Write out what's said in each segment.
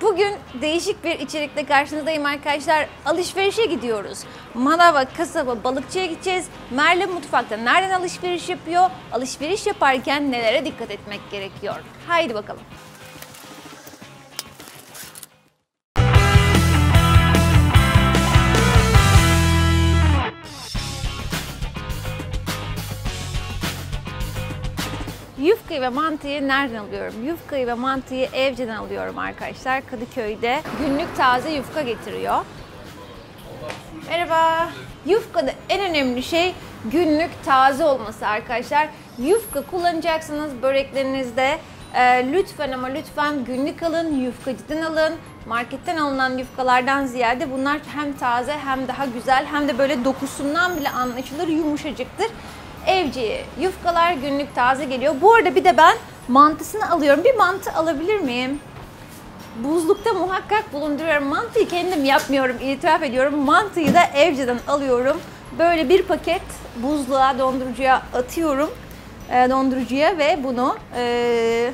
Bugün değişik bir içerikle karşınızdayım arkadaşlar. Alışverişe gidiyoruz. Manava, kasaba, balıkçıya gideceğiz. Merle mutfakta nereden alışveriş yapıyor? Alışveriş yaparken nelere dikkat etmek gerekiyor? Haydi bakalım. Yufkayı ve mantıyı nereden alıyorum? Yufkayı ve mantıyı Evce'den alıyorum arkadaşlar. Kadıköy'de günlük taze yufka getiriyor. Merhaba. Yufkada en önemli şey günlük taze olması arkadaşlar. Yufka kullanacaksınız böreklerinizde. Ee, lütfen ama lütfen günlük alın, yufkacıdan alın. Marketten alınan yufkalardan ziyade bunlar hem taze hem daha güzel hem de böyle dokusundan bile anlaşılır yumuşacıktır. Evciye yufkalar günlük taze geliyor. Bu arada bir de ben mantısını alıyorum. Bir mantı alabilir miyim? Buzlukta muhakkak bulunduruyorum. Mantıyı kendim yapmıyorum, itiraf ediyorum. Mantıyı da evciden alıyorum. Böyle bir paket buzluğa, dondurucuya atıyorum. E, dondurucuya ve bunu e,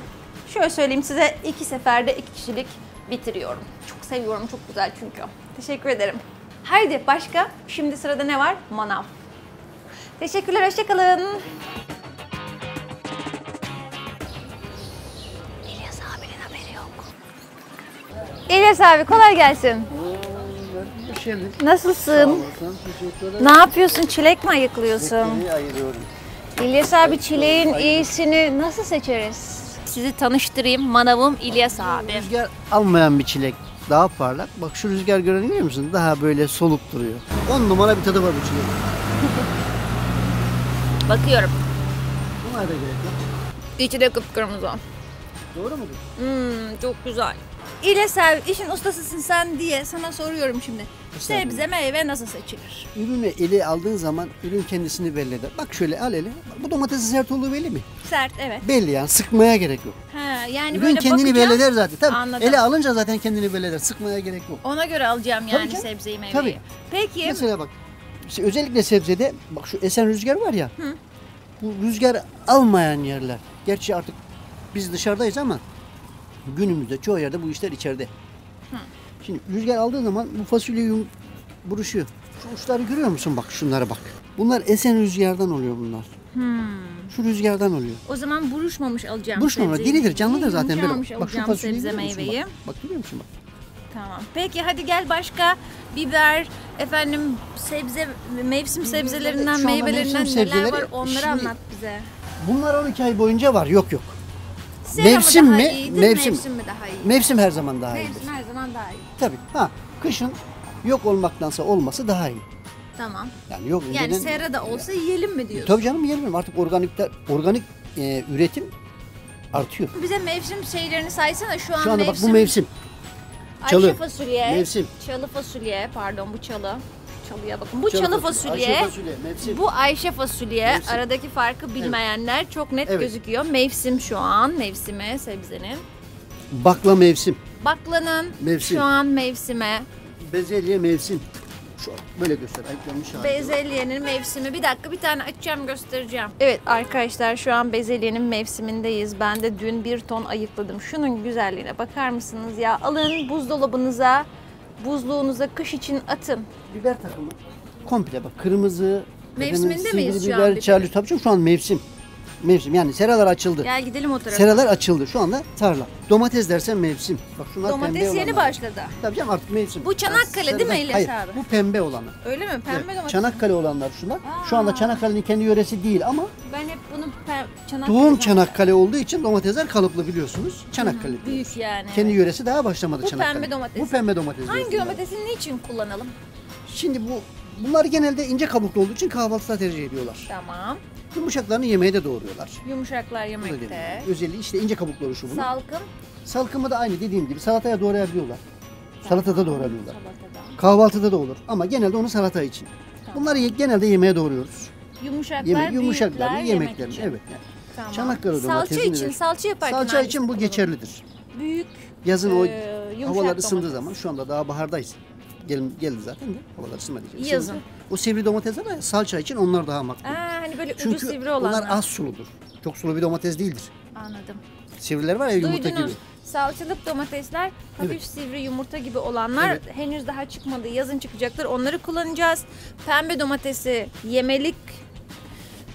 şöyle söyleyeyim size iki seferde iki kişilik bitiriyorum. Çok seviyorum, çok güzel çünkü. Teşekkür ederim. Haydi başka. Şimdi sırada ne var? Manav. Teşekkürler, hoşçakalın. İlyas abinin haberi yok. İlyas abi kolay gelsin. Hoş geldin. Nasılsın? Ne yapıyorsun? Çilek mi ayıklıyorsun? Ayırıyorum. İlyas abi çileğin iyisini nasıl seçeriz? Sizi tanıştırayım. Manavım İlyas abi. Rüzgar almayan bir çilek. Daha parlak. Bak şu rüzgar görünüyor musun? Daha böyle soluk duruyor. 10 numara bir tadı var bu çilek. Bakıyorum. Buna da gerek yok. İçi de kıpkırmızı. Doğru mu? Hmm, çok güzel. İlyas abi işin ustasısın sen diye sana soruyorum şimdi. Sebze meyve nasıl seçilir? Ürünü ele aldığın zaman ürün kendisini belli eder. Bak şöyle al. Bak, bu domatesin sert olduğu belli mi? Sert evet. Belli yani. Sıkmaya gerek yok. Ha, yani Ürün böyle kendini bakacağım, belli eder zaten. Tabii. Anladım. Ele alınca zaten kendini belli eder. Sıkmaya gerek yok. Ona göre alacağım Tabii yani canım. sebzeyi meyveyi. Tabii. Peki Mesela bak özellikle sebzede bak şu esen rüzgar var ya. Bu rüzgar almayan yerler. Gerçi artık biz dışarıdayız ama günümüzde çoğu yerde bu işler içeride. Şimdi rüzgar aldığı zaman bu fasulye yum buruşuyor. Şu uçları görüyor musun bak şunlara bak. Bunlar esen rüzgardan oluyor bunlar. Şu rüzgardan oluyor. o zaman buruşmamış alacağım Buruşmama sebzeyi. delidir canlıdır zaten böyle. Bak şu fasulyeyi sebze meyveyi. Bak, bak görüyor musun bak. Tamam. Peki hadi gel başka biber, efendim sebze, mevsim sebzelerinden, şu anda meyvelerinden mevsim neler sebzeleri- var onları şimdi- anlat bize. Bunlar 12 ay boyunca var. Yok yok. Sera Mevsim daha mi? iyidir, Mevsim. mevsim mi daha iyi? Mevsim her zaman daha iyidir. Mevsim her zaman daha iyi. Tabii. Ha, kışın yok olmaktansa olması daha iyi. Tamam. Yani yok Yani önceden- serada olsa yiyelim mi diyorsun? Tabii canım yiyelim artık organikler organik e, üretim artıyor. Bize mevsim şeylerini saysana şu an, Şu anda bak bu mevsim. Ayşe çalı. fasulye. Mevsim. Çalı fasulye pardon bu çalı. Çalıya bakın. Bu çalı, Çalı fasulye. Ayşe fasulye mevsim. Bu Ayşe fasulye. Mevsim. Aradaki farkı bilmeyenler çok net Evet. gözüküyor. Mevsim şu an mevsimi sebzenin. Bakla mevsim. Baklanın Mevsim. şu an mevsime. Bezelye mevsim. Şu böyle göster. Ayıklanmış hali. Bezelyenin mevsimi. Bir dakika bir tane açacağım göstereceğim. Evet arkadaşlar şu an bezelyenin mevsimindeyiz. Ben de dün bir ton ayıkladım. Şunun güzelliğine bakar mısınız ya? Alın buzdolabınıza, buzluğunuza kış için atın. Biber takımı. Komple bak kırmızı. Mevsiminde miyiz şu an biber, biber? Tabii canım şu an mevsim. Mevsim yani seralar açıldı. Gel gidelim o tarafa. Seralar açıldı. Şu anda tarla. Domates dersen mevsim. Bak şunlar pembe Domates yeni olanlar. başladı. Tabii canım artık mevsim. Bu Çanakkale Yani değil mi İlyas Hayır, abi? bu pembe olanı. Öyle mi? Pembe Evet, domates. Çanakkale olanlar şunlar. Şu anda Çanakkale'nin kendi yöresi değil ama Ben hep bunu pe- Çanakkale doğum Çanakkale olduğu için domatesler kalıplı biliyorsunuz. Çanakkale. Büyük yani. Kendi evet. yöresi daha başlamadı Bu Çanakkale. pembe domates. Bu pembe domates. Hangi bunlara. domatesi niçin kullanalım? Şimdi bu bunlar genelde ince kabuklu olduğu için kahvaltıda tercih ediyorlar. Tamam. Yumuşaklarını yemeğe de doğruyorlar. Yumuşaklar yemekte. Özelliği işte ince kabukları şu bunun. Salkım. Salkımı da aynı dediğim gibi salataya doğrayabiliyorlar. Salatada doğrayabiliyorlar. Salatada. Kahvaltıda da olur ama genelde onu salata için. Bunları ye- genelde yemeğe doğruyoruz. Yumuşaklar, Yeme yumuşaklarını yemek yemeklerini için. evet. Yani. Tamam. Çanakkale Salça domatesini için, salça yaparken Salça için bu geçerlidir. Büyük, Yazın o Ee, yumuşak havalar ısındığı zaman şu anda daha bahardayız. Gel, geldi zaten de havalar ısınmadı. için. Yazın. Isınınca O sivri domatesler var ya salça için onlar daha makbul. Aa, hani böyle ucu Çünkü sivri olanlar. onlar az suludur. Çok sulu bir domates değildir. Anladım. Sivriler var ya yumurta Duydunuz. gibi. Salçalık domatesler hafif Evet. sivri yumurta gibi olanlar Evet. henüz daha çıkmadı. Yazın çıkacaktır. Onları kullanacağız. Pembe domatesi yemelik,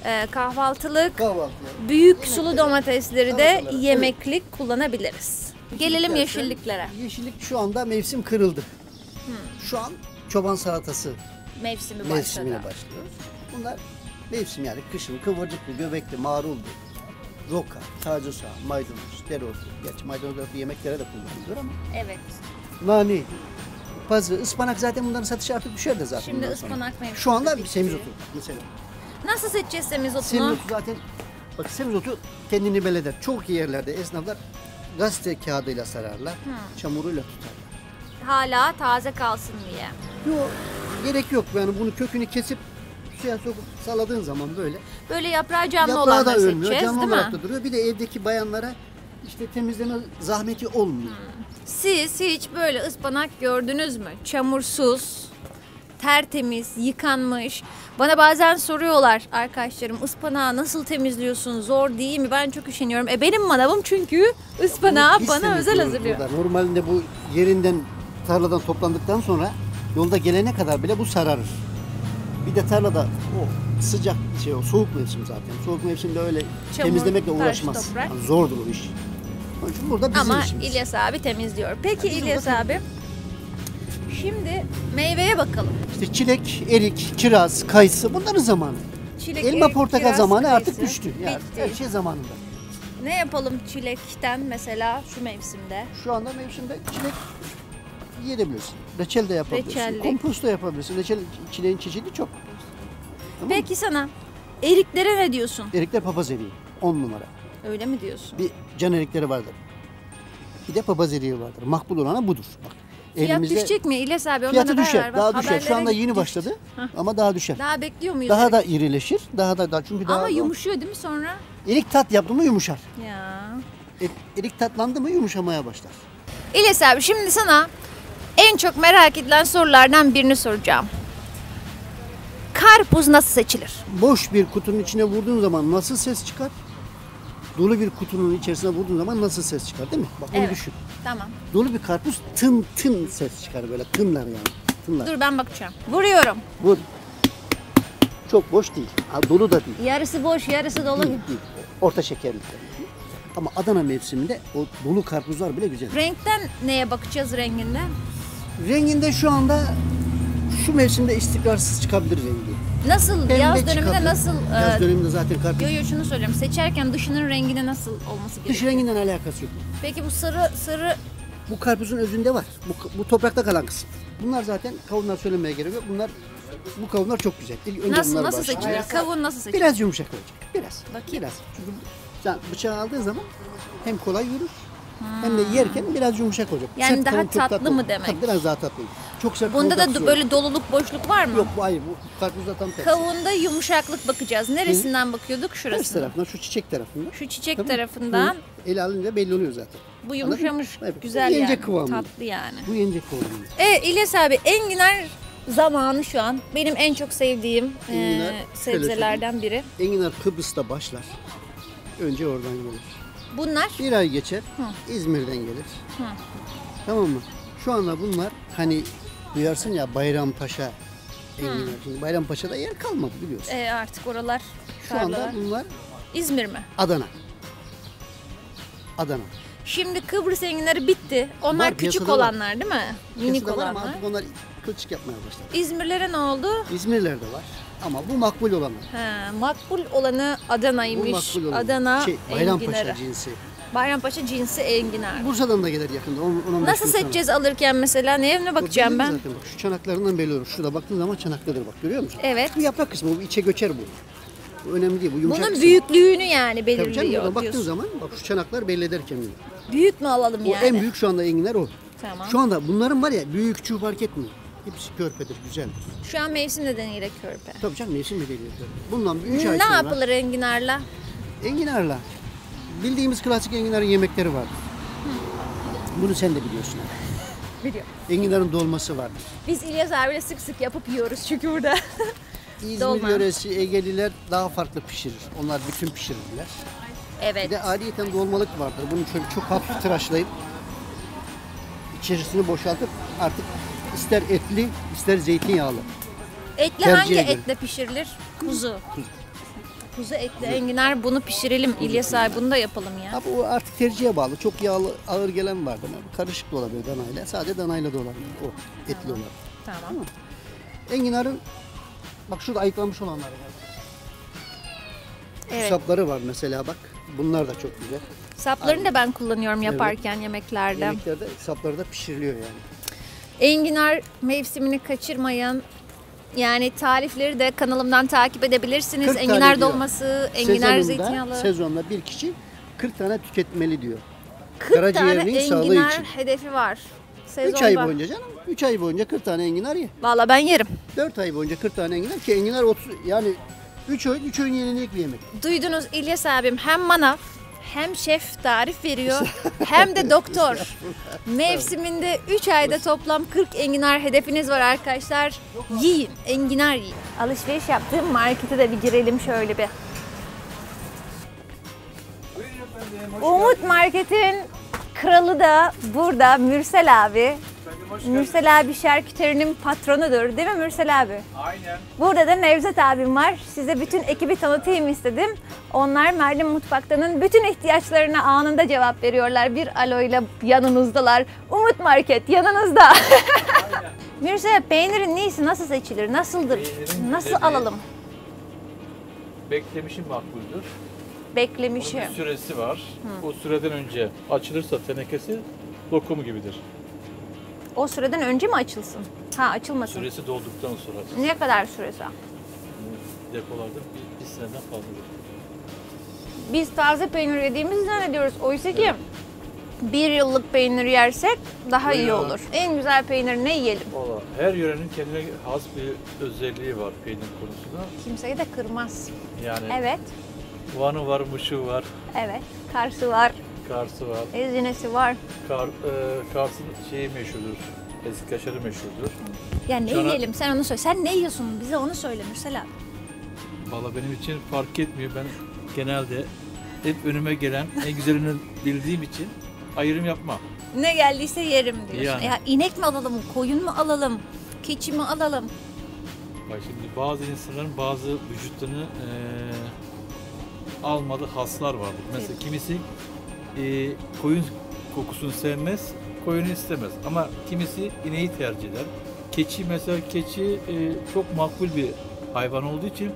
e, kahvaltılık, Kahvaltı. büyük sulu domatesleri de Salatalar, evet. yemeklik kullanabiliriz. Gelelim yeşilliklere. Yeşillik şu anda mevsim kırıldı. Şu an çoban salatası Mevsimi başladı. mevsimine başlıyoruz. Bunlar mevsim yani kışın kıvırcıklı, göbekli, maruldu, roka, taze soğan, maydanoz, dereotu. Gerçi maydanoz yemeklere de kullanılıyor ama Evet. nane, pazı, ıspanak zaten bunların satışı artık düşer de zaten. Şimdi bundan sonra. ıspanak mevsimi Şu anda bitti. bir semizotu mesela. Nasıl seçeceğiz semizotunu? Semizotu zaten bak semizotu kendini beleder. Çok iyi yerlerde esnaflar gazete kağıdıyla sararlar, çamuruyla tutarlar. Hala taze kalsın diye. Yok gerek yok yani bunu kökünü kesip suya sokup saladığın zaman böyle Böyle yaprağı canlı yaprağı da olanları ölmüyor, seçeceğiz canlı değil olarak mi? da duruyor. Bir de evdeki bayanlara işte temizleme zahmeti olmuyor. Siz hiç böyle ıspanak gördünüz mü? Çamursuz, tertemiz, yıkanmış. Bana bazen soruyorlar arkadaşlarım ıspanağı nasıl temizliyorsun? Zor değil mi? Ben çok üşeniyorum. E benim manavım çünkü ıspanağı bana özel hazırlıyor. burada. Normalde bu yerinden tarladan toplandıktan sonra yolda gelene kadar bile bu sararır. Bir de tarlada o sıcak şey o soğuk mevsim zaten. Soğuk mevsimde öyle Çamur, temizlemekle uğraşmaz. Yani zordur o iş. Onun için burada bizim Ama işimiz. İlyas abi temizliyor. Peki Bizim İlyas burada abi şimdi meyveye bakalım. İşte çilek, erik, kiraz, kayısı bunların zamanı. Çilek, Elma erik, portakal kiraz, zamanı artık kayısı. düştü. Yani Bitti. her şey zamanında. Ne yapalım çilekten mesela şu mevsimde? Şu anda mevsimde çilek yiyebilirsin. Reçel de yapabilirsin. Reçellik. Kompost da yapabilirsin. Reçel çileğin çeşidi çok. Tamam? Peki sana eriklere ne diyorsun? Erikler papaz eriği. 10 numara. Öyle mi diyorsun? Bir can erikleri vardır. Bir de papaz eriği vardır. Makbul olanı budur. Bak, Fiyat düşecek mi İlyas abi? Ondan Fiyatı haber düşer. ver. Bak, Daha düşer. Şu anda yeni başladı. Ama daha düşer. Daha bekliyor muyuz? Daha da irileşir. Daha da daha çünkü daha Ama yumuşuyor değil mi sonra? Erik tat yaptı mı yumuşar. Ya. E- Erik tatlandı mı yumuşamaya başlar. İlyas abi şimdi sana en çok merak edilen sorulardan birini soracağım. Karpuz nasıl seçilir? boş bir kutunun içine vurduğun zaman nasıl ses çıkar? Dolu bir kutunun içerisine vurduğun zaman nasıl ses çıkar değil mi? Bak onu Evet. düşün. Tamam. Dolu bir karpuz tın tın ses çıkar böyle tınlar yani. Tınlar. Dur ben bakacağım. Vuruyorum. Vur. Çok boş değil. Ha, dolu da değil. Yarısı boş, yarısı dolu. Değil, değil. Orta şekerli. Ama Adana mevsiminde o dolu karpuzlar bile güzel. Renkten neye bakacağız renginde? Renginde şu anda şu mevsimde istikrarsız çıkabilir rengi. Nasıl? Pembe yaz döneminde çıkabilir. nasıl? Yaz e, döneminde zaten karpuz. yo yo şunu söylüyorum. Seçerken dışının rengine nasıl olması Dış gerekiyor? renginden alakası yok. Peki bu sarı sarı Bu karpuzun özünde var. Bu, bu toprakta kalan kısım. Bunlar zaten kavunlar söylemeye gerek yok. Bunlar bu kavunlar çok güzel. İlk önce nasıl nasıl başlayalım. seçilir? Kavun nasıl seçilir? Biraz yumuşak olacak. Biraz. Bakayım. Biraz. Çünkü sen bıçağı aldığın zaman hem kolay yürür hem de yerken biraz yumuşak olacak. Yani Sert daha çok tatlı mı demek? Tabii biraz daha tatlı. Çok sert Bunda da tatlısı böyle doluluk, boşluk var mı? Yok hayır. Bu karpuzda tam tersi. Kavunda yumuşaklık bakacağız. Neresinden bakıyorduk? Ters Şurasından. tarafından şu çiçek tarafından. Şu çiçek Tamam tarafından Hı. El alınca belli oluyor zaten. bu yumuşamış Evet. güzel Yiyince yani. kıvamı. Tatlı yani. Bu yenecek kavunlu. Evet İlyas abi enginar zamanı şu an. Benim en çok sevdiğim Enginar, e, sebzelerden biri. Enginar Kıbrıs'ta başlar. Önce oradan gelir. Bunlar Bir ay geçer. İzmir'den gelir. Tamam mı? Şu anda bunlar hani duyarsın ya Bayrampaşa enginar. Şimdi Bayrampaşa'da yer kalmadı biliyorsun. e, artık oralar Şu anda tarlalar. bunlar İzmir mi? Adana. Adana. Şimdi Kıbrıs enginarı bitti. Onlar Var, küçük piyasada var. olanlar değil mi? Minik Piyasada var ama olanlar. artık onlar kılçık yapmaya başladı. İzmirlere ne oldu? İzmir'lerde var. Ama bu makbul olanlar. Ha, makbul olanı Bu Adana'ymış. makbul olanlar. Adana şey, Bayrampaşa enginarı. cinsi. Bayrampaşa cinsi enginar. Bursa'dan da gelir yakında. 10, 10 Nasıl seçeceğiz alırken mesela? Neye ne bakacağım ben? Zaten bak, şu çanaklarından belli olur. Şurada baktığın zaman çanaklıdır bak görüyor musun? Evet. Bu yaprak kısmı bu içe göçer bu. Bu önemli değil bu yumuşak Bunun kısmı. büyüklüğünü yani Tabii canım belirliyor baktığın zaman bak şu çanaklar belli eder kendini. Büyük mü alalım O yani? en büyük şu anda enginar o. Tamam. Şu anda bunların var ya büyük küçüğü fark etmiyor. Hepsi körpedir, güzeldir. Şu an mevsim nedeniyle körpe. Tabii canım mevsim mi geliyor? Bundan 3 ay Ne sonra yapılır enginarla? enginarla bildiğimiz klasik enginarın yemekleri vardır. Bunu sen de biliyorsun. Biliyorum. Enginarın dolması vardır. Biz İlyas abiyle sık sık yapıp yiyoruz çünkü burada. İzmir Dolma. yöresi Egeliler daha farklı pişirir. Onlar bütün pişirirler. Bir evet. de ayrıyeten dolmalık vardır. Bunu şöyle çok hafif tıraşlayıp içerisini boşaltıp artık ister etli ister zeytinyağlı. Etli Tercihe hangi göre. etle pişirilir? Kuzu. Kuzu etli enginar bunu pişirelim İlyas abi bunu da yapalım ya. Ha bu artık tercihe bağlı. Çok yağlı ağır gelen var bana. Karışık da olabilir danayla. Sadece danayla da olabilir. O etli olan. Tamam. Enginarın bak şurada ayıklamış olanları var. Evet. Sapları var mesela bak. Bunlar da çok güzel. Saplarını da ben kullanıyorum yaparken yemeklerde. Yemeklerde sapları da pişiriliyor yani. Enginar mevsimini kaçırmayın. Yani tarifleri de kanalımdan takip edebilirsiniz. 40 tane Enginar diyor. dolması, enginar Sezonunda, zeytinyağlı. sezonda bir kişi 40 tane tüketmeli diyor. 40 tane Karaciğerinin sağlığı enginar için. hedefi var. 3 Sezonda. ay boyunca canım. 3 ay boyunca 40 tane enginar ye. Valla ben yerim. 4 ay boyunca 40 tane enginar ki enginar 30 yani 3 öğün 3 öğün yenilik bir yemek. Duydunuz İlyas abim hem manav hem şef tarif veriyor hem de doktor. Mevsiminde 3 ayda toplam 40 enginar hedefiniz var arkadaşlar. Yiyin, enginar yiyin. Alışveriş yaptığım markete de bir girelim şöyle bir. Umut Market'in kralı da burada Mürsel abi. Mürsel abi şarküterinin patronudur değil mi Mürsel abi? Aynen. Burada da Nevzat abim var. Size bütün ekibi tanıtayım istedim. Onlar Merdin Mutfakta'nın bütün ihtiyaçlarına anında cevap veriyorlar. Bir aloyla yanınızdalar. Umut Market yanınızda. Mürsel peynirin iyisi nasıl seçilir? Nasıldır? Peynirin Nasıl dediği- alalım? Beklemişim makbuldür. Beklemişim. Onun bir süresi var. O süreden önce açılırsa tenekesi lokum gibidir. O süreden önce mi açılsın? Ha açılmasın. Süresi dolduktan sonra Ne kadar süresi? depolarda bir, bir seneden fazladır. Biz taze peynir yediğimizi zannediyoruz. Oysa ki bir yıllık peynir yersek daha iyi Ya. olur. En güzel peynir ne yiyelim? Valla her yörenin kendine has bir özelliği var peynir konusunda. Kimseyi de kırmaz. Yani Evet, Van'ı var, Muş'u var, evet. Karşı var, Kars'ı var. Ezinesi var. Kar, e, Kars'ın şeyi meşhurdur. Eski kaşarı meşhurdur. Ya ne Sonra- yiyelim sen onu söyle. Sen ne yiyorsun? Bize onu söyle Mürsel abi. Valla benim için fark etmiyor. Ben genelde hep önüme gelen en güzelini bildiğim için ayrım yapmam. Ne geldiyse yerim diyorsun. Yani. Ya inek mi alalım, koyun mu alalım, keçi mi alalım? Bak şimdi bazı insanların bazı vücutlarını eee almadığı haslar vardır. Mesela kimisi eee, koyun kokusunu sevmez, koyunu istemez. Ama kimisi ineği tercih eder. Keçi mesela keçi eee, çok makbul bir hayvan olduğu için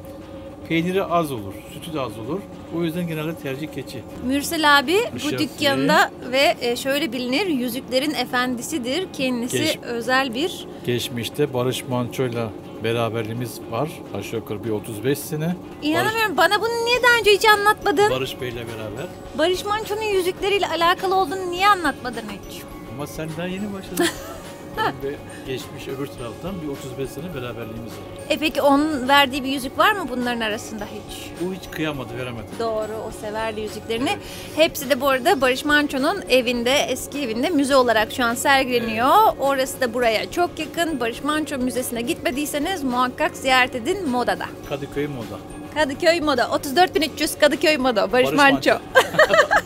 peyniri az olur, sütü de az olur. O yüzden genelde tercih keçi. Mürsel abi bu Işık, dükkanda ve e, şöyle bilinir yüzüklerin efendisidir. Kendisi Geç- özel bir Geçmişte Barış Manço'yla beraberliğimiz var. Aşağı yukarı bir 35 sene. İnanamıyorum. Bana bunu niye daha önce hiç anlatmadın? Barış Bey'le beraber. Barış Manço'nun yüzükleriyle alakalı olduğunu niye anlatmadın hiç? Ama sen daha yeni başladın. De geçmiş öbür taraftan bir 35 sene beraberliğimiz var. E peki onun verdiği bir yüzük var mı bunların arasında hiç? Bu hiç kıyamadı, veremedi. Doğru, o severdi yüzüklerini. Hepsi de bu arada Barış Manço'nun evinde, eski evinde müze olarak şu an sergileniyor. Orası da buraya çok yakın. Barış Manço Müzesi'ne gitmediyseniz muhakkak ziyaret edin Moda'da. Kadıköy Moda. Kadıköy Moda, 34300 Kadıköy Moda, Barış, Barış Manço. Manço.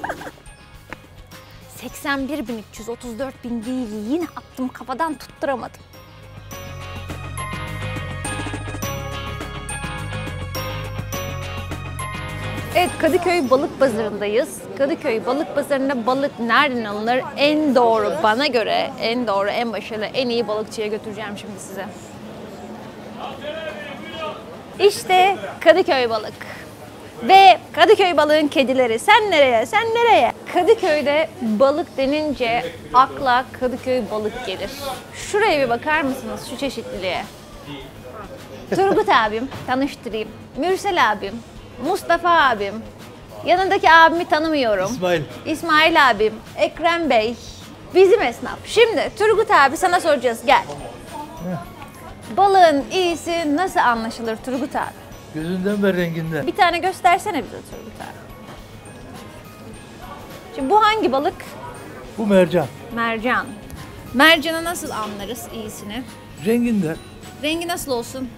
81.300, 34.000 değil. Yine attım kafadan tutturamadım. Evet Kadıköy Balık Pazarı'ndayız. Kadıköy Balık Pazarı'nda balık nereden alınır? En doğru bana göre en doğru, en başarılı, en iyi balıkçıya götüreceğim şimdi size. İşte Kadıköy Balık. Ve Kadıköy balığın kedileri. Sen nereye? Sen nereye? Kadıköy'de balık denince akla Kadıköy balık gelir. Şuraya bir bakar mısınız şu çeşitliliğe? Turgut abim, tanıştırayım. Mürsel abim, Mustafa abim. Yanındaki abimi tanımıyorum. İsmail. İsmail abim, Ekrem Bey, bizim esnaf. Şimdi Turgut abi sana soracağız gel. Balığın iyisi nasıl anlaşılır Turgut abi? Gözünden ve renginden. Bir tane göstersene bize Turgut abi. Şimdi bu hangi balık? Bu mercan. Mercan. Mercanı nasıl anlarız iyisini? Renginden Rengi nasıl olsun?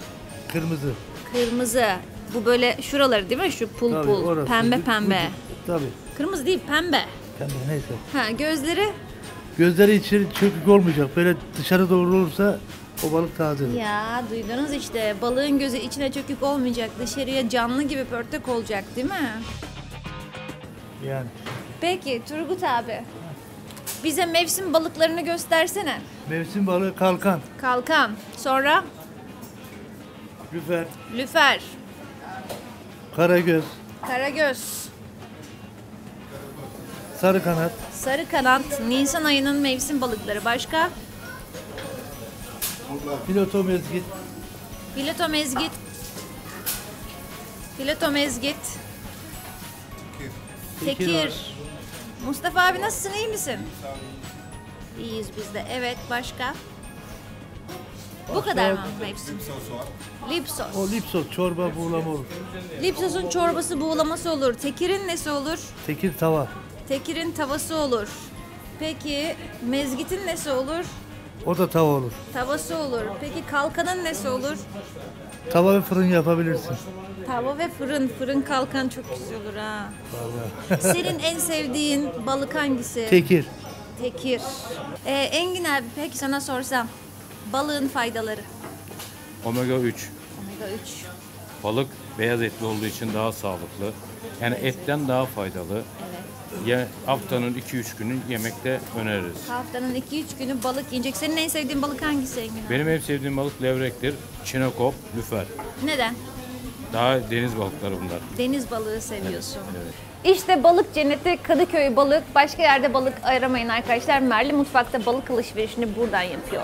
kırmızı. Kırmızı. Bu böyle şuraları değil mi? Şu pul Tabii, pul, orası. pembe Bu- pembe. Tabii. Kırmızı değil, pembe. Pembe neyse. Ha gözleri Gözleri içeri çökük olmayacak. Böyle dışarı doğru olursa o balık tazedir. Ya duydunuz işte. Balığın gözü içine çökük olmayacak dışarıya canlı gibi pörtek olacak değil mi? Yani. Peki Turgut abi. Bize mevsim balıklarını göstersene. mevsim balığı kalkan, Kalkan, sonra? Lüfer, lüfer, karagöz, karagöz, sarı kanat, sarı kanat, Nisan ayının mevsim balıkları. Başka? Piloto mezgit, Fileto mezgit. Fileto mezgit. Tekir. Mustafa abi nasılsın iyi misin? İyiyiz biz de. Evet başka? Bu kadar mı? Lipsos. o lipsos çorba buğulama olur. Lipsos'un çorbası buğulaması olur. Tekir'in nesi olur? Tekir tava, Tekir'in tavası olur. Peki mezgitin nesi olur? O da tava olur. Tavası olur. Peki kalkanın nesi olur? Tava ve fırın yapabilirsin. Tava ve fırın. Fırın kalkan çok güzel olur ha. Senin en sevdiğin balık hangisi? Tekir, Tekir. Ee, Engin abi peki sana sorsam. Balığın faydaları. Omega 3. Omega 3. Balık beyaz etli olduğu için daha sağlıklı. Yani etten daha faydalı. Ya, haftanın 2-3 günü yemekte öneririz. Haftanın 2-3 günü balık yiyecek. Senin en sevdiğin balık hangisi Engin abi? Benim en sevdiğim balık levrektir. Çinekop, lüfer. Neden? Daha deniz balıkları bunlar. Deniz balığı seviyorsun. İşte balık cenneti Kadıköy balık. Başka yerde balık aramayın arkadaşlar. Merli Mutfak'ta balık alışverişini buradan yapıyor.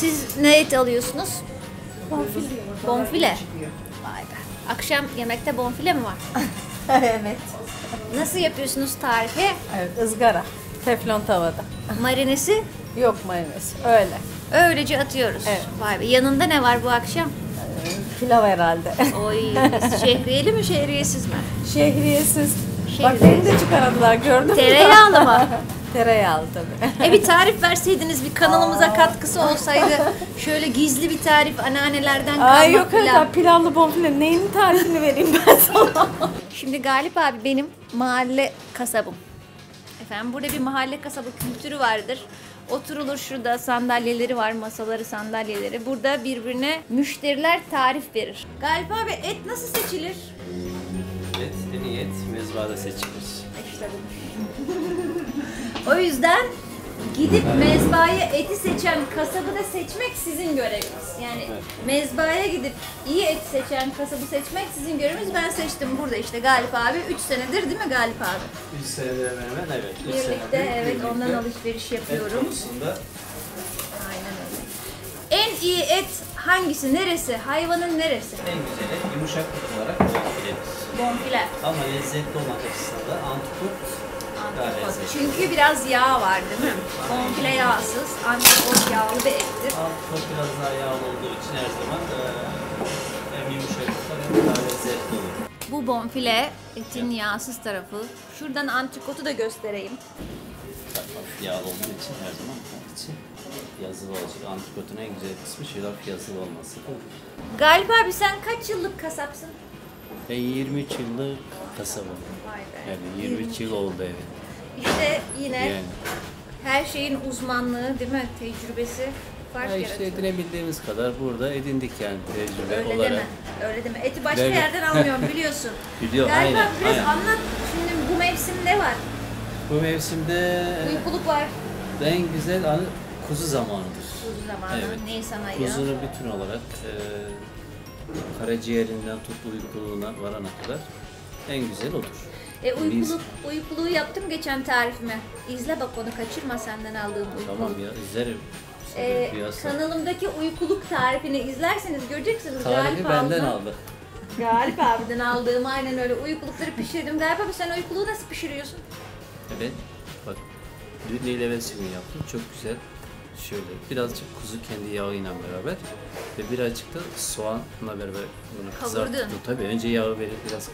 Siz ne et alıyorsunuz? Bonfile. Bonfile. Vay be. Akşam yemekte bonfile mi var? evet. Nasıl yapıyorsunuz tarifi? Evet ızgara. Teflon tavada. Marinesi Yok mayonez. Öyle. öylece atıyoruz. Evet. Vay be. Yanında ne var bu akşam? Pilav herhalde. Oy, şehriyeli mi şehriyesiz mi? Şehriyesiz. Şehriye. Bak beni de çıkardılar gördün mü? Tereyağlı mı? Tereyağlı tabii. E bir tarif verseydiniz, bir kanalımıza katkısı olsaydı. Şöyle gizli bir tarif anneannelerden kalma Ay yok pilav. öyle pilavlı bonfile. Neyin tarifini vereyim ben sana? Şimdi Galip abi benim mahalle kasabım. Efendim burada bir mahalle kasabı kültürü vardır. Oturulur şurada sandalyeleri var, masaları, sandalyeleri. Burada birbirine müşteriler tarif verir. Galip abi et nasıl seçilir? Et, en iyi et mezbahada seçilir. İşte bu. O yüzden gidip mezbaya eti seçen kasabı da seçmek sizin göreviniz. Yani mezbaya gidip iyi et seçen kasabı seçmek sizin göreviniz. Ben seçtim burada işte Galip abi. 3 senedir değil mi Galip abi? 3 senedir hemen hemen evet. üç Birlikte senedir evet birlikte ondan alışveriş Et yapıyorum. konusunda Aynen öyle. En iyi et hangisi? Neresi? Hayvanın neresi? en güzel et yumuşak olarak bonfiledir. Bonfile. Ama lezzetli olmak açısından da antrikot. Çünkü biraz yağ var değil mi? Bonfile yağsız, antrikot yağlı bir ettir. Antrikot biraz daha yağlı olduğu için her zaman e, hem yumuşak tutar hem daha lezzetli olur. Bu bonfile etin yağsız tarafı. Şuradan antrikotu da göstereyim. Yağlı olduğu için her zaman için yazılı olacak. Antrikotun en güzel kısmı hafif yazılı olması. Galip abi sen kaç yıllık kasapsın? Ben 23 yıllık kasabım. Vay be. Yani 23 yıl oldu evet. İşte yine Yani. her şeyin uzmanlığı değil mi? Tecrübesi fark Ya işte yaratıyor. edinebildiğimiz kadar burada edindik yani tecrübe Öyle olarak. deme. Öyle deme. Eti başka Evet. yerden almıyorum biliyorsun. Biliyorum, Galip aynen, biraz aynen. anlat. Şimdi bu mevsim ne var? Bu mevsimde Uykuluk var. en güzel anı kuzu zamanıdır. Kuzu zamanı. Evet. Nisan ayı. Kuzunu bütün olarak e, karaciğerinden tut uykuluğuna varana kadar en güzel odur. E, uykuluk, Biz- uykuluğu yaptım geçen tarifimi. İzle bak onu kaçırma senden aldığım uykuluk. Tamam ya izlerim. Piyasa. kanalımdaki uykuluk tarifini izlerseniz göreceksiniz. Tarifi Galip benden aldı. aldı. Galip abiden aldığım aynen öyle uykulukları pişirdim. Galip abi sen uykuluğu nasıl pişiriyorsun? Evet. Bak dün suyu yaptım. Çok güzel. Şöyle birazcık kuzu kendi yağıyla beraber ve birazcık da soğanla beraber bunu kızarttım. Tabii önce yağı verip biraz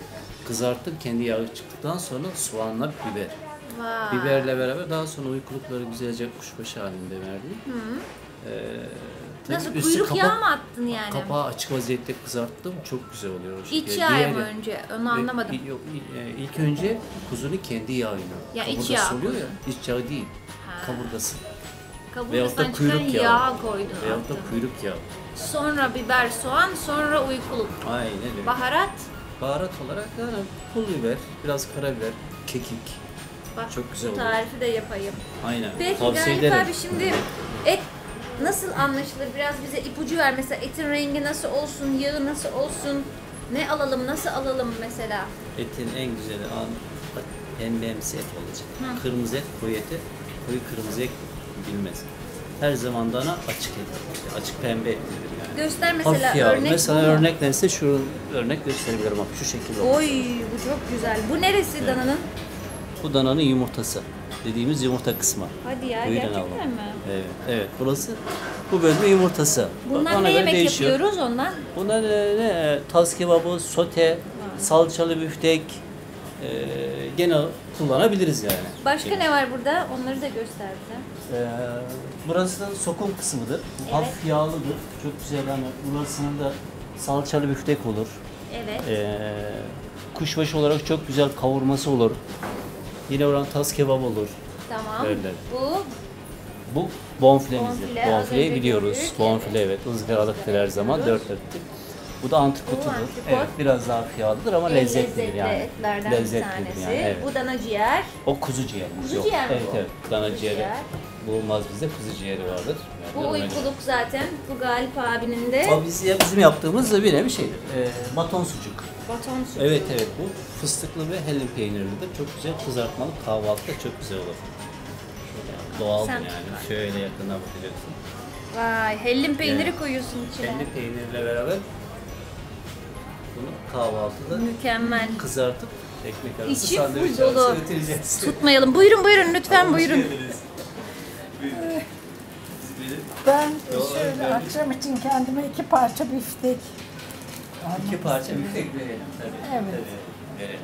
kızarttım. Kendi yağı çıktıktan sonra soğanla biber. Vay. Biberle beraber daha sonra uykulukları güzelce kuşbaşı halinde verdim. Ee, Tabii Nasıl üstü kuyruk kapak- yağı mı attın yani? Kapağı açık vaziyette kızarttım. Çok güzel oluyor o şekilde. İç yağı mı önce? Onu anlamadım. E, Yok, e, ilk önce kuzunun kendi yağıyla. Ya iç Kaburgası yağı oluyor ya. İç yağı değil. Ha. Kaburgası. Veyahut da kuyruk yağ, yağı. koydun. Veyahut da kuyruk yağı. Sonra biber, soğan, sonra uykuluk. Aynen öyle. Baharat. Baharat olarak yani pul biber, biraz karabiber, kekik. Bak Çok güzel bu oluyor. tarifi de yapayım. Aynen. Peki Tavsiye Galip ederim. abi şimdi et nasıl anlaşılır? Biraz bize ipucu ver. Mesela etin rengi nasıl olsun, yağı nasıl olsun? Ne alalım, nasıl alalım mesela? Etin en güzeli an pembemsi et olacak. Kırmızı et, koyu eti, koyu kırmızı et bilmez. Her zaman dana açık et. Açık pembe etlidir yani. Göster mesela Hafif örnek Mesela bu mu? örnek neyse şu örnek gösterebilirim bak şu şekilde. Oy bu çok güzel. Bu neresi dananın? Bu dananın yumurtası. Dediğimiz yumurta kısmı. Hadi ya Buyurun gerçekten abla. mi? Evet, evet. Burası bu bölümün yumurtası. Bundan Ona ne göre yemek değişiyor. yapıyoruz ondan? Bunlar ne, ne? Tas kebabı, sote, salçalı büftek, e, gene kullanabiliriz yani. Başka ne var burada? Onları da göster bize. Ee, burası da sokum kısmıdır. Evet. Hafif yağlıdır. Çok güzel hani burasının da salçalı büftek olur. Evet. Ee, kuşbaşı olarak çok güzel kavurması olur. Yine oranın tas kebabı olur. Tamam. öyle. Bu Bu bonfilemizdir. Bonfile, Bonfileyi biliyoruz. gördük, Bonfile evet. ızgaralıktır her zaman. Dört dörtlük. Bu da antrikotudur. Antrikot. Evet, biraz daha yağlıdır ama en lezzetlidir lezzetli yani. etlerden Lezzetlidir bir tanesi. yani. Evet. Bu dana ciğer. O kuzu ciğerimiz Kuzu yok. ciğer mi evet bu? evet. Dana Kuzu ciğeri. ciğer. Bulunmaz bizde kuzu ciğeri vardır. Bu Yani göre. uykuluk zaten. Bu Galip abinin de O biz, bizim yaptığımız da bir nevi şeydir. Ee, baton sucuk. baton sucuğu. Evet evet bu fıstıklı ve hellim peynirlidir. Çok güzel kızartmalı kahvaltıda çok güzel olur. Şöyle doğal Sen yani. Şöyle yakından bakacaksın. Vay hellim peyniri Evet. koyuyorsun içine. Hellim peynirle beraber bunu kahvaltıda Mükemmel. kızartıp ekmek arası İçi sandviç dolu. arası götüreceğiz. Tutmayalım. Buyurun buyurun lütfen buyurun. Ben şöyle akşam için kendime iki parça biftek. İki parça büftek verelim tabii. Evet. Tabii. Verelim.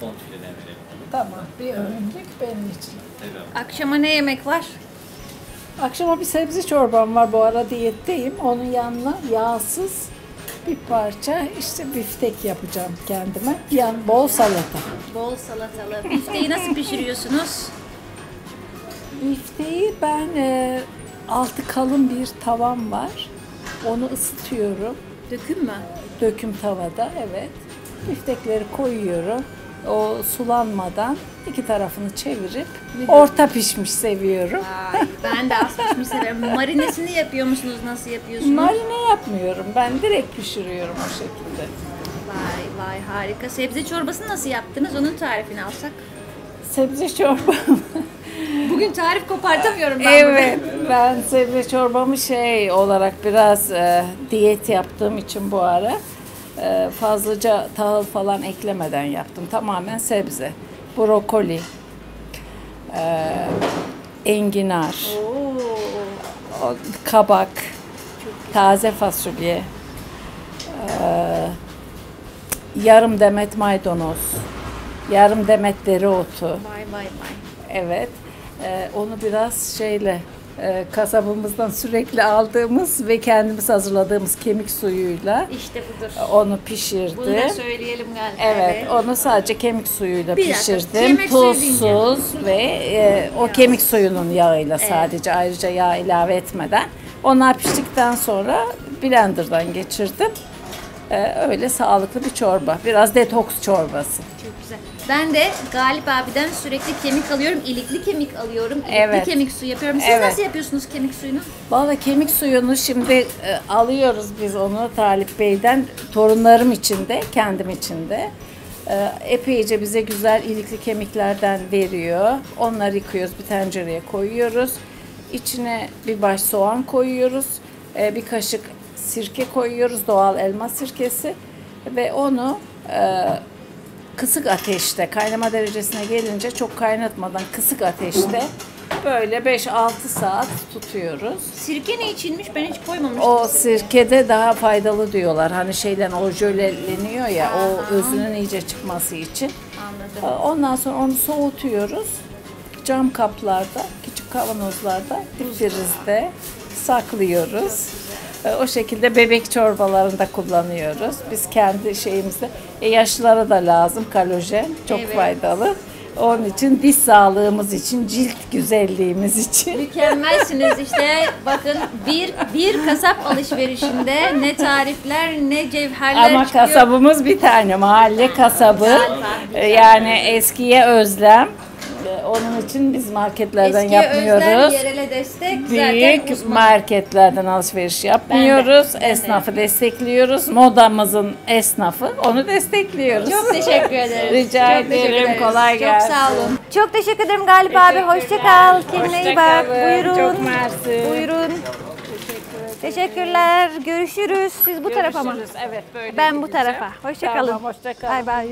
Kontreden verelim. Tamam bir öğünlük benim için. Tabii. Akşama ne yemek var? Akşama bir sebze çorbam var bu ara diyetteyim. Onun yanına yağsız bir parça işte biftek yapacağım kendime. Yan bol salata. Bol salatalı. Bifteyi nasıl pişiriyorsunuz? Bifteyi ben e, altı kalın bir tavam var. Onu ısıtıyorum. Döküm mü? Döküm tavada evet. Biftekleri koyuyorum. O sulanmadan iki tarafını çevirip orta pişmiş seviyorum. Vay, ben de az pişmiş severim. Marinesini yapıyor musunuz? Nasıl yapıyorsunuz? Marine yapmıyorum. Ben direkt pişiriyorum o şekilde. Vay vay harika. Sebze çorbasını nasıl yaptınız? Onun tarifini alsak. Sebze çorbam. Bugün tarif kopartamıyorum ben evet. Ben sebze çorbamı şey olarak biraz e, diyet yaptığım için bu ara e, fazlaca tahıl falan eklemeden yaptım. Tamamen sebze. Brokoli, e, enginar, o, kabak, taze fasulye, e, yarım demet maydanoz, yarım demet dereotu. Vay vay vay. Evet. Ee, onu biraz şeyle e, kasabımızdan sürekli aldığımız ve kendimiz hazırladığımız kemik suyuyla İşte budur. onu pişirdim. Bunu da söyleyelim galiba. Evet, onu sadece kemik suyuyla Bir dakika, pişirdim. kemik suyu Tuzsuz ve e, o kemik suyunun yağıyla sadece ayrıca yağ ilave etmeden. Onlar piştikten sonra blenderdan geçirdim. Ee, öyle sağlıklı bir çorba. Biraz detoks çorbası. Çok güzel. Ben de Galip abiden sürekli kemik alıyorum. İlikli kemik alıyorum. İlikli Evet. kemik suyu yapıyorum. Siz Evet. nasıl yapıyorsunuz kemik suyunu? Valla kemik suyunu şimdi e, alıyoruz biz onu Talip Bey'den. Torunlarım için de, kendim için de. E, epeyce bize güzel ilikli kemiklerden veriyor. Onları yıkıyoruz, bir tencereye koyuyoruz. İçine bir baş soğan koyuyoruz. E, bir kaşık sirke koyuyoruz, doğal elma sirkesi. Ve onu e, kısık ateşte, kaynama derecesine gelince çok kaynatmadan kısık ateşte böyle 5-6 saat tutuyoruz. Sirke ne içinmiş? Ben hiç koymamıştım. O sirkede daha faydalı diyorlar. Hani şeyden o jöleleniyor ya o özünün iyice çıkması için. Anladım. Ondan sonra onu soğutuyoruz. Cam kaplarda, küçük kavanozlarda, dipfrizde saklıyoruz. E, O şekilde bebek çorbalarında kullanıyoruz. Biz kendi şeyimizde. E, yaşlılara da lazım kalojen. Çok Evet. faydalı. Onun için diş sağlığımız için, cilt güzelliğimiz için. Mükemmelsiniz işte bakın bir bir kasap alışverişinde ne tarifler ne cevherler Ama çıkıyor. kasabımız bir tane mahalle kasabı. E, Yani eskiye özlem. E, Onun için biz marketlerden Eskiye yapmıyoruz. özlem, yerele destek zaten Büyük uzman. marketlerden alışveriş yapmıyoruz. Esnafı destekliyoruz. Modamızın esnafı onu destekliyoruz. Çok teşekkür ederiz. Rica Çok ederim. ederiz. Kolay gelsin. Çok sağ olun. Çok teşekkür ederim Galip abi. Hoşça kal. Kendine iyi bak. Buyurun. Çok mersi. Buyurun. Teşekkürler. Görüşürüz. Siz bu tarafa mı? Görüşürüz. Evet böyle Ben bu gideceğim. tarafa. Hoşça Tamam, kalın. hoşça kalın. Bay bay.